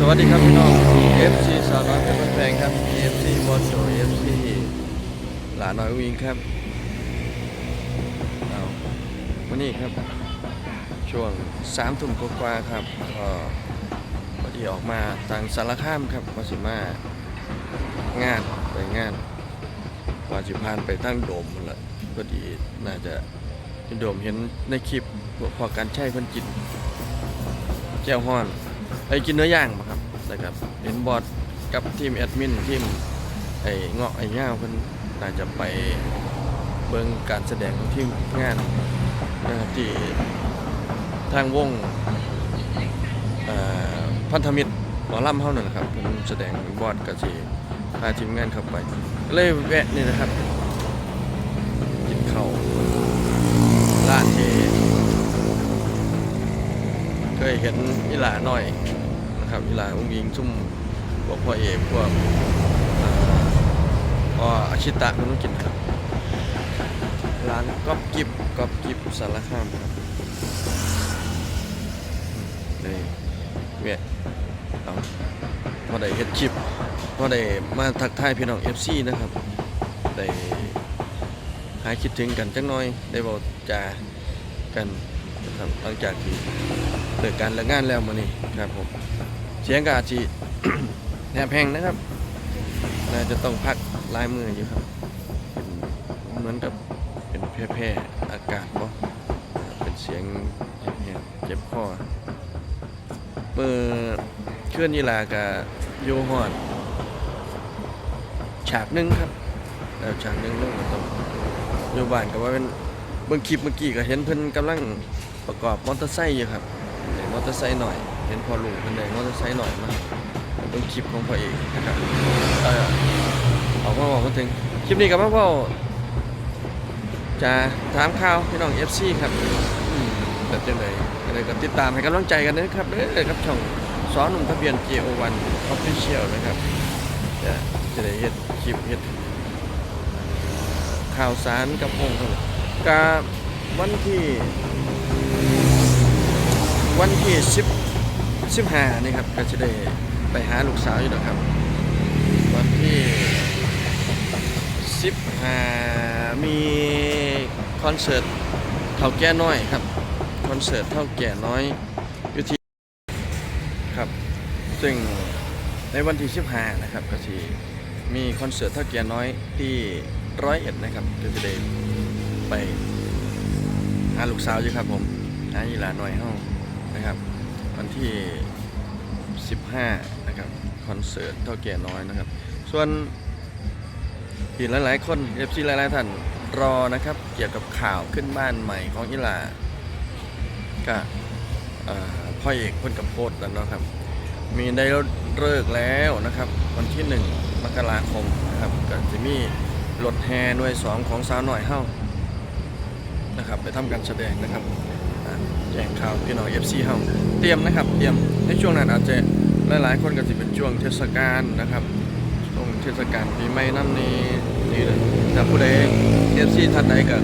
สวัสดีครับพี่น้อง FC สาวน้อยเป็นแฟนครับ FC บอสโจ FC หลานน้อยวิงครับเอาวันนี้ครับ ช่วงสามทุ่มกว่าครับก็พอดีออกมาทางสารคามครับมาสิมางานไปงานว่าสิพานไปตั้งโดมแหละพอดีน่าจะโดมเห็นในคลิปพอการใช้เพิ่นกินแก้วฮ้อน ไปกินเนื้อย่างมาครับนะครับเห็นบอร์ดกับทีมแอดมินทีมไอ้เงาะไอ้ย่าวเพิ่นน่าจะไปเบิ่งการแสดงของทีมงานนะครับที่ทางวงพันธมิตรหมอลำเฮานั่นแหละครับเพิ่นแสดงบอร์ดก็สิพาทีมงานเข้าไปเลยแวะนี่นะครับกินข้าวร้านที่เค ยเห็นอีหลาหน่อยนะครับอีหลาอุ้งยิงซุ่มพวกพ่อเอกพวกอ่อพ่ออาชิตะมันต้องกินครับ ร้านก๊อบกิบก๊อบกิบสารคามครับนี่เวียเอาพอได้เฮ็ดคลิปพอได้มาทักทายพี่น้อง FC นะครับได้หายคิดถึงกันจังน่อยได้บอกจากันนะครับหลังจากที่ เลิกการเลิกงานแล้วมื้อนี้ครับผมเสียงก็อาจสิแหบแห้งนะครับน่าจะต้องพักลายมืออยู่ครับเป็นเหมือนกับเป็นแพร่ๆอากาศบ่เป็นเสียงแหบๆเจ็บคอมือเคลื่อนยีลากับโยฮอดฉากหนึงครับแล้วฉากหนึงลงก็ต้องอยู่บ้านก็ว่าเป็นเบิ่งคลิปเมื่อกี้ก็เห็นเพิ่นกำลังประกอบมอเตอร์ไซค์อยู่ครับ อเตอร์ไซค์หน่อย เห็นพอลุงเป็นได้มอเตอร์ไซค์หน่อยมาเป็นคลิปของพ่อเอกนะครับเออเอามาบอกมาถึงคลิปนี้กับพ่อจะถามข่าวพี่น้อง FC ครับอืมแบบจังไดอะไรก็ติดตามให้กำลังใจกันนะครับเด้อครับช่องสอนหนุ่มทะเบียน JO1 Official นะครับจะจะได้เฮ็ดคลิปเฮ็ดข่าวสารกับพงครับกับวันที่ วันที่10 15นี่ครับก็จะได้ไปหาลูกสาวอยู่นะครับ วันที่15มีคอนเสิร์ตเท่าแก่น้อยครับคอนเสิร์ตเท่าแก่น้อยอยู่ที่ครับซึ่งในวันที่15นะครับก็จะมีคอนเสิร์ตเท่าแก่น้อยที่ร้อยเอ็ดนะครับก็จะได้ไปหาลูกสาวอยู่ครับผมหาอีหลาหน่อยเฮา นะครับ วันที่ 15 นะครับ คอนเสิร์ตเท่าแก่น้อยนะครับ ส่วนที่หลายๆคน FC หลายๆท่านรอนะครับ เกี่ยวกับข่าวขึ้นบ้านใหม่ของอีหลาก็พ่อเอกพ่นกับโพสต์แล้วนะครับ มีได้เลิกแล้วนะครับ วันที่1มกราคมนะครับก็จะมีรถแห่หน่วย2ของสาวหน่อยเฮ้านะครับ ไปทำการแสดงนะครับ แจ้งข่าวพี่น้อง FC เฮ้าเตรียมนะครับ เตรียมในช่วงนั้นอาจจะหลายๆ คนก็จะเป็นช่วงเทศกาลนะครับช่วงเทศกาลปีใหม่น้ำนี้นี่เลยแต่ผู้ใด FC ท่านใดก็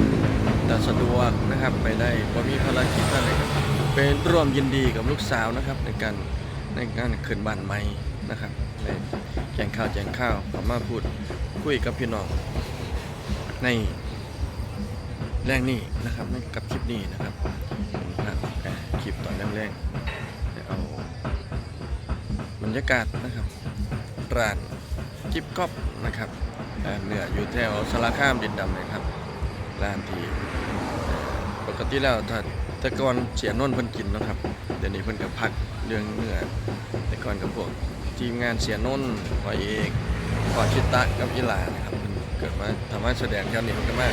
จะสะดวกนะครับไปได้ว่ามีภารกิจอะไรเป็นร่วมยินดีกับลูกสาวนะครับ ในการในการขึ้นบ้านใหม่นะครับแจ้งข่าวแจ้งข่าวสามาพูดคุยกับพี่น้องในแรงนี่นะครับกับคลิปนี้นะครับเป็นภาพอ่าคลิปตอน แรกๆเดี๋ยวเอาบรรยากาศนะครับร้านจิบก๊อบนะครับอ่าเนื้ออยู่แถวสารคามดินดำเลยครับร้านที่ปกติแล้วถ้าแต่ก่อนเสียนนท์เพิ่นกินนะครับเดี๋ยวนี้เพิ่นก็พักเรื่องเนื้อแต่ก่อนกับพวกทีมงานเสียนนท์พอยเอกพอชิตะกับอีหลานะครับเพิ่นเกิดมาทำให้แสดงแถวนี้เพิ่นก็มา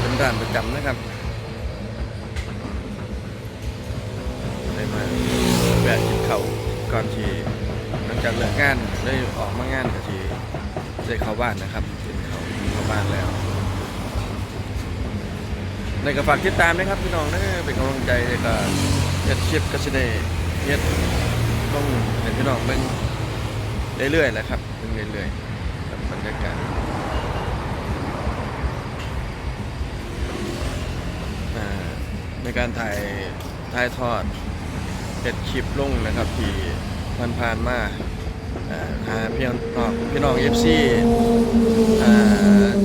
เป็นร้านประจำนะครับได้มา แวะกินข้าก่อนที่หลังจากเลิกงานได้ออกมางานก็ที่ได้เข้าบ้านนะครับกินข้าวเข้าบ้านแล้วในกระฝากติดตามนะครับพี่น้องนะเป็นกำลังใจแล้วก็เฮ็ดคลิปก็จะได้เฮ็ดต้องเห็นพี่น้องเบิ่งเรื่อยๆแหละครับเบิ่งเรื่อยๆกับบรรยากาศในการถ่ายถ่ายทอด ดคลิปลงนะครับที่ผ่านมาอ่าหาพี่น้องพี่น้องเอฟซี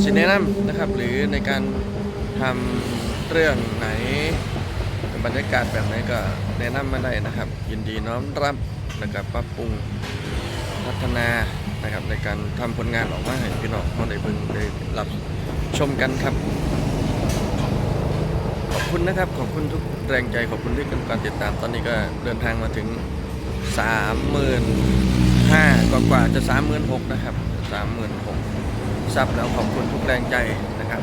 สินแนะนำนะครับ หรือในการทำเรื่องไหนบรรยากาศแบบไหนก็แนะนำมาได้นะครับ ยินดีน้อมรับนะครับปรับปรุงพัฒนานะครับในการทำผลงานออกมาให้พี่น้องเขาได้เบิ่งได้รับชมกันครับ คุณนะครับ ขอบคุณทุกแรงใจขอบคุณที่เป็นการติดตาม ตอนนี้ก็เดินทางมาถึง35,000กว่ากว่าจะ36,000นะครับ36,000ซับแล้วขอบคุณทุกแรงใจนะครับ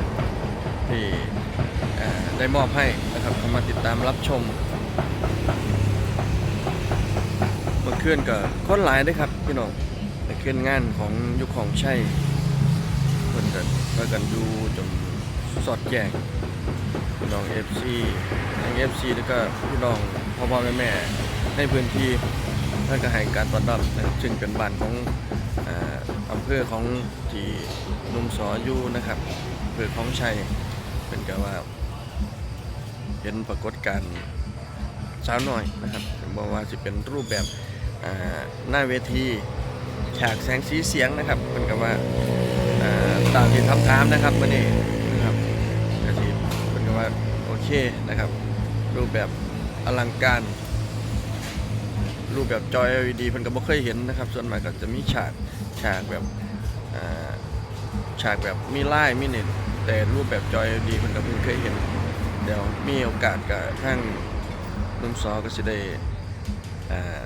ที่ได้มอบให้นะครับเข้ามาติดตามรับชมเมื่อคืนก็คนหลายด้วยครับพี่น้องเมื่อคืนงานของยุคของใช่เพิ่นกันเพิ่นกันดูจนสอดแจง พี่น้อง FC ทั้ง FC แล้วก็พี่น้องพ่อพ่อแม่แม่ในพื้นที่ท่านก็ให้การต้อนรับนะซึ่งเป็นบ้านของอำเภอของที่นุ่มสออยู่นะครับอำเภอของชัยเป็นก็ว่าเห็นปรากฏการณ์สาวน้อยนะครับบอกว่าจะเป็นรูปแบบหน้าเวทีฉากแสงสีเสียงนะครับเป็นก็ว่าอ่าตามที่ทำถามนะครับมื่อนี้ ว่าโอเคนะครับ รูปแบบอลังการ รูปแบบจอย LED เพิ่นก็บ่เคยเห็นนะครับ ส่วนมากก็จะมีฉากฉากแบบฉากแบบมีไลายมีเน็ตแต่รูปแบบจอย LED เพิ่นก็เพิ่งเคยเห็น เดี๋ยวมีโอกาสกับทางนุ่มซอก็สิได้อ่า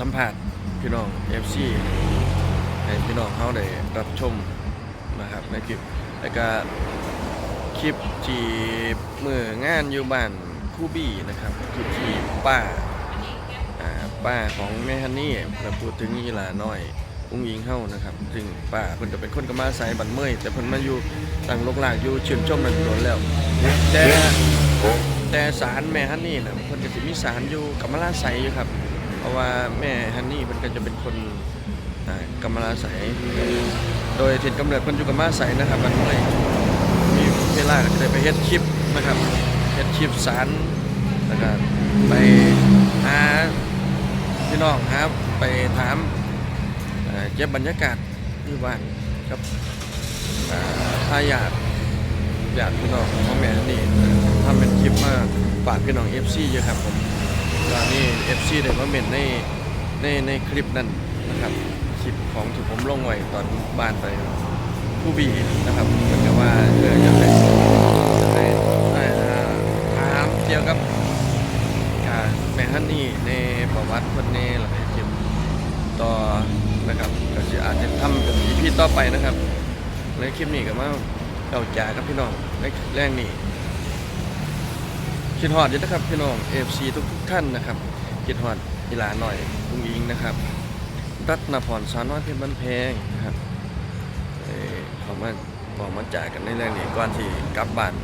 สัมผัสพี่น้อง FC ให้พี่น้องเขาได้รับชมนะครับในคลิปแล้วก็ คลิปที่มืองานอยู่บ้านคูบี้นะครับคลิปที่ป้าป้าของแม่ฮันนี่เราพูดถึงอีหลาน้อยอุ้งยิงเฮ้านะครับซึ่งป้าเพิ่นก็เป็นคนกมาใส่บันเมยแต่เพิ่นมาอยู่ตั้งโลกหลากอยู่เชื่นชมมันโดนแล้ว แต่แต่สารแม่ฮันนี่นะเพิ่นก็สิมีสารอยู่กำมะลาใสอยู่ครับ เพราะว่าแม่ฮันนี่เพิ่นก็จะเป็นคนอ่ากำมะลาใสโดยถิ่นกำเนิดเพิ่นอยู่กำมะลาใสนะครับบันเมยมี เวลาก็จะได้ไปเฮ็ดคลิปนะครับเฮ็ดคลิปสารแล้วก็ไปหาพี่น้องครับไปถามเก็บบรรยากาศที่บ้านครับอ่าถ้าอยากอยากพี่น้องของแม่นี่ทำเป็นคลิปมาฝากพี่น้อง FC เยอะครับผมตอนนี้ FC ได้มาเมนในในในคลิปนั้นนะครับคลิปของที่ผมลงไว้ตอนบ้านไป ผู้บีนะครับเหมือนกับว่าเอออยากให้อยากให้เอ่อถามเกี่ยวกับการแมฮันนี่ในประวัติคนนี้หลายคลิปต่อนะครับก็จะอาจจะทำเป็นอีพีต่อไปนะครับในคลิปนี้ก็มาเก่าจ่ากับพี่น้องในแรงนี้คิดฮอดเยอะนะครับพี่น้อง FC ทุกทุกท่านนะครับคิดฮอดอีหลาหน่อยลุงอิงนะครับรัตนพรสาวน้อยเพชรบ้านแพงนะครับ เขามาบอกมาจ่ายกันในเรื่องนี้ก่อนที่กลับบ้าน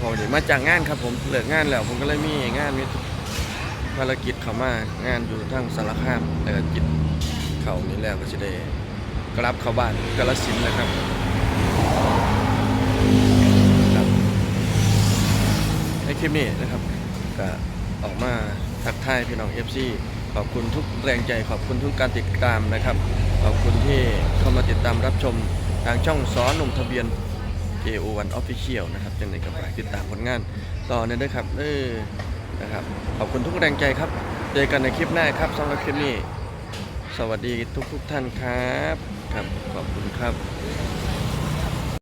พอดีมาจากงานครับผมเลิกงานแล้วผมก็เลยมีงานมีภารกิจเขามางานอยู่ทั้งสารคามแล้วก็กินเขานี่แล้วก็จะได้กลับเข้าบ้านกาลสินนะครับครับในคลิปนี้นะครับก็ออกมาทักทายพี่น้อง FC ขอบคุณทุกแรงใจขอบคุณทุกการติดตามนะครับ ขอบคุณที่เข้ามาติดตามรับชมทางช่องสอนหนุ่มทะเบียน KO1 Official นะครับจังไงกับฝากติดตามผลงานต่อเนื่องด้วยครับเออนะครับขอบคุณทุกแรงใจครับเจอกันในคลิปหน้าครับสำหรับคลิปนี้ สวัสดีทุกทุกท่านครับครับขอบคุณครับ